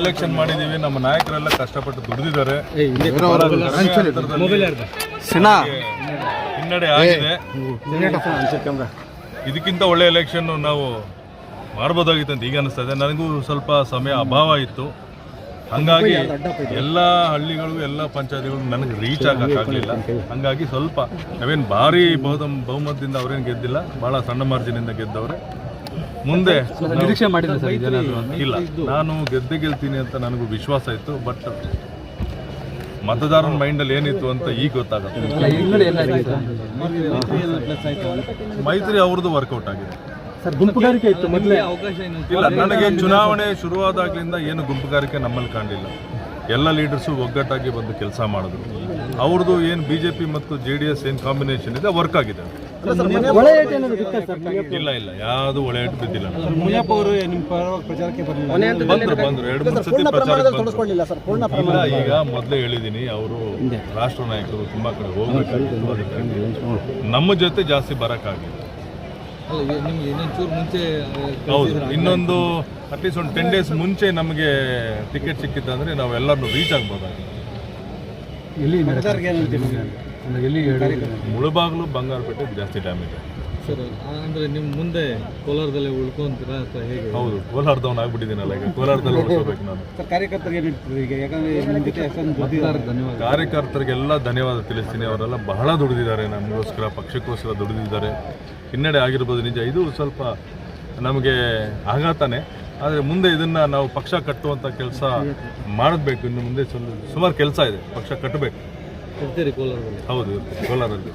Election ಮಾಡಿದೀವಿ ನಮ್ಮ ನಾಯಕರೆಲ್ಲ ಕಷ್ಟಪಟ್ಟು ದುಡಿದಿದ್ದಾರೆ. ಹಿನ್ನಡೆ ಆಗಿದೆ. ಇದಕ್ಕಿಂತ ಒಳ್ಳೆ ಎಲೆಕ್ಷನ್ ನಾವು ಮಾಡ್ಬೋದಾಗಿತ್ತು ಅಂತ ಈಗ ಅನಿಸ್ತಾ ಇದೆ. ನನಗೂ ಸ್ವಲ್ಪ ಸಮಯ ಅಭಾವ ಇತ್ತು. ಹಂಗಾಗಿ ಎಲ್ಲ ಹಳ್ಳಿಗಳು ಎಲ್ಲ ಪಂಚಾಯತಿಗಳು ನನಗೆ ರೀಚ್ ಆಗಕ್ಕಾಗಲಿಲ್ಲ ಹಂಗಾಗಿ ಸ್ವಲ್ಪ ನಾವೇನು ಭಾರಿ ಬಹುದ ಬಹುಮತದಿಂದ ಅವ್ರೇನು ಗೆದ್ದಿಲ್ಲ ಭಾಳ ಸಣ್ಣ ಮಾರ್ಜಿನಿಂದ ಗೆದ್ದವ್ರೆ. ಮುಂದೆ ನಿರೀಕ್ಷೆ ಮಾಡಿದ್ರೆ ಸರ್ ಇಲ್ಲ. ನಾನು ಗೆದ್ದೆ ಗೆಲ್ತೀನಿ ಅಂತ ನನಗೂ ವಿಶ್ವಾಸ ಇತ್ತು ಬಟ್ ಮತದಾರನ ಮೈಂಡಲ್ಲಿ ಏನಿತ್ತು ಅಂತ ಈಗ ಗೊತ್ತಾಗುತ್ತೆ. ಮೈತ್ರಿ ಅವ್ರದ್ದು ವರ್ಕೌಟ್ ಆಗಿದೆ. ಸರ್ ಗುಂಪುಗಾರಿಕೆ ಇತ್ತು ಮೊದಲೇ. ಇಲ್ಲ ನನಗೆ ಚುನಾವಣೆ ಶುರುವಾದಾಗ್ಲಿಂದ ಏನು ಗುಂಪುಗಾರಿಕೆ ನಮ್ಮಲ್ಲಿ ಕಾಣಲಿಲ್ಲ. ಎಲ್ಲ ಲೀಡರ್ಸು ಒಗ್ಗಟ್ಟಾಗಿ ಬಂದು ಕೆಲಸ ಮಾಡಿದ್ರು. ಅವ್ರದ್ದು ಏನು ಬಿ ಜೆ ಪಿ ಮತ್ತು ಜೆ ಡಿ ಎಸ್ ಏನು ಕಾಂಬಿನೇಷನ್ ಇದೆ ವರ್ಕ್ ಆಗಿದೆ. ಇಲ್ಲ ಇಲ್ಲ ಯಾವುದು ಒಳೆ ಏಟು ಬಿದ್ದಿಲ್ಲ. ಅವರು ನಿಮ್ಮ ಪರವಾಗಿ ಪ್ರಚಾರಕ್ಕೆ ಬರಲಿಲ್ಲ. ಬಂದ್ರು ಬಂದ್ರು ಎರಡು ಮೂರು ಸತಿ ಪ್ರಚಾರಕ್ಕೆ ಇಲ್ಲ ಈಗ ಮೊದಲೇ ಹೇಳಿದ್ದೀನಿ ಅವರು ರಾಷ್ಟ್ರ ನಾಯಕರು ತುಂಬಾ ಕಡೆ ಹೋಗ್ಬೇಕಾಗಿತ್ತು ನಮ್ಮ ಜೊತೆ ಜಾಸ್ತಿ ಬರೋಕ್ಕಾಗಿಲ್ಲ ಹೌದು. ಇನ್ನೊಂದು ಅಟ್ಲೀಸ್ಟ್ ಒಂದು ಟೆನ್ ಡೇಸ್ ಮುಂಚೆ ನಮಗೆ ಟಿಕೆಟ್ ಸಿಕ್ಕಿತ್ತಂದ್ರೆ ನಾವೆಲ್ಲರನ್ನು ರೀಚ್ ಆಗ್ಬೋದಾಗಿತ್ತು. ಮುಳುಬಾಗ್ಲು ಬಂಗಾರಪೇಟೆ ಜಾಸ್ತಿ ಡ್ಯಾಮೇಜ್ ಸರ್ ಅಂದ್ರೆ ನಿಮ್ಮ ಮುಂದೆ ಕೋಲಾರದಲ್ಲಿ ಉಳ್ಕೊಂತೀರಾ ಅಥವಾ ಹೇಗೆ? ಹೌದು ಕೋಲಾರದವನ್ ಆಗ್ಬಿಟ್ಟಿದ್ದೀನಲ್ಲ ಈಗ ಕೋಲಾರದಲ್ಲಿ ಉಳ್ಕೋಬೇಕು ನಾನು. ಸರ್ ಕಾರ್ಯಕರ್ತರಿಗೆ ಕಾರ್ಯಕರ್ತರಿಗೆಲ್ಲ ಧನ್ಯವಾದ ತಿಳಿಸ್ತೀನಿ. ಅವರೆಲ್ಲ ಬಹಳ ದುಡಿದಿದ್ದಾರೆ. ನಮಗೋಸ್ಕರ ಪಕ್ಷಕ್ಕೋಸ್ಕರ ದುಡಿದಿದ್ದಾರೆ. ಹಿನ್ನಡೆ ಆಗಿರ್ಬೋದು ನಿಜ ಇದು ಸ್ವಲ್ಪ ನಮಗೆ ಆಘಾತನೇ. ಆದರೆ ಮುಂದೆ ಇದನ್ನು ನಾವು ಪಕ್ಷ ಕಟ್ಟುವಂಥ ಕೆಲಸ ಮಾಡಬೇಕು. ಇನ್ನು ಮುಂದೆ ಸುಮಾರು ಕೆಲಸ ಇದೆ ಪಕ್ಷ ಕಟ್ಟಬೇಕು ಹೌದು ಕೋಲಾರಲ್ಲಿ